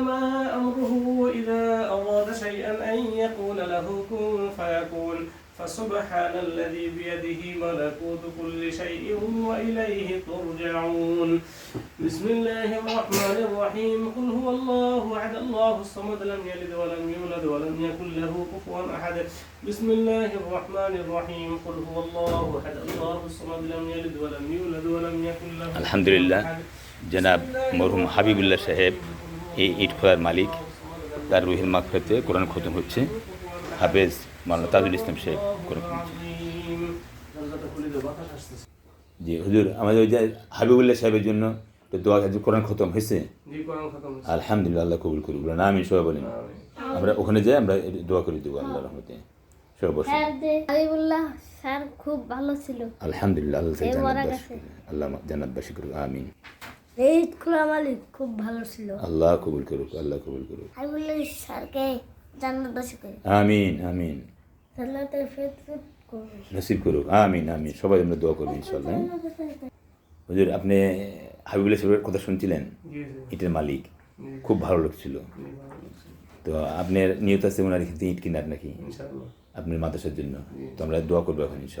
إنما أمره إذا أراد شيئا أن يقول له كن فيكون فسبحان الذي بيده ملكوت كل شيء وإليه ترجعون. بسم الله الرحمن الرحيم. قل هو الله وعد الله الصمد لم يلد ولم يولد ولم يكن له كفوا أحد. بسم الله الرحمن الرحيم. قل هو الله وعد الله الصمد لم يلد ولم يولد ولم يكن له الحمد لله. جناب مرحوم حبيب الله صاحب. এই ইট খোলার মালিক তার রুহের মাকফেতে কোরআন খতম হচ্ছে। হাফেজ মাল্লা তাজুল ইসলাম শেখ কোরআন জি হুজুর আমাদের ওই যে হাবিবুল্লাহ সাহেবের জন্য তো দোয়া কোরআন খতম হয়েছে? আলহামদুলিল্লাহ আল্লাহ কবুল করি বলেন আমি সবাই বলেন। আমরা ওখানে যাই আমরা দোয়া করে দেবো আল্লাহ রহমতে। হ্যাঁ, খুব ভালো ছিল। আলহামদুলিল্লাহ আল্লাহ জান্নাতবাসী করুক আমিন। এই খোলা মালিক খুব ভালো ছিল। আল্লাহ কবুল করুক আল্লাহ কবুল করুক। হাবিবুল্লাহ স্যারকে জান্নাত বাসী করে আমিন আমিন। জান্নাতের ফেত করবে নসিব করুক আমিন আমিন। সবাই আমরা দোয়া করব ইনশাল্লাহ হ্যাঁ? হুজুর আপনি হাবিবুল্লাহ সাহেবের কথা শুনছিলেন? ইটের মালিক। খুব ভালো লোক ছিল। জি, ভালো লাগছে। তো আপনার নিয়ত আছে ওনার ইট কিনার নাকি? ইনশাআল্লাহ। আপনার মাদ্রাসার জন্য। তো আমরা দোয়া করব এখন ইনশাল্লাহ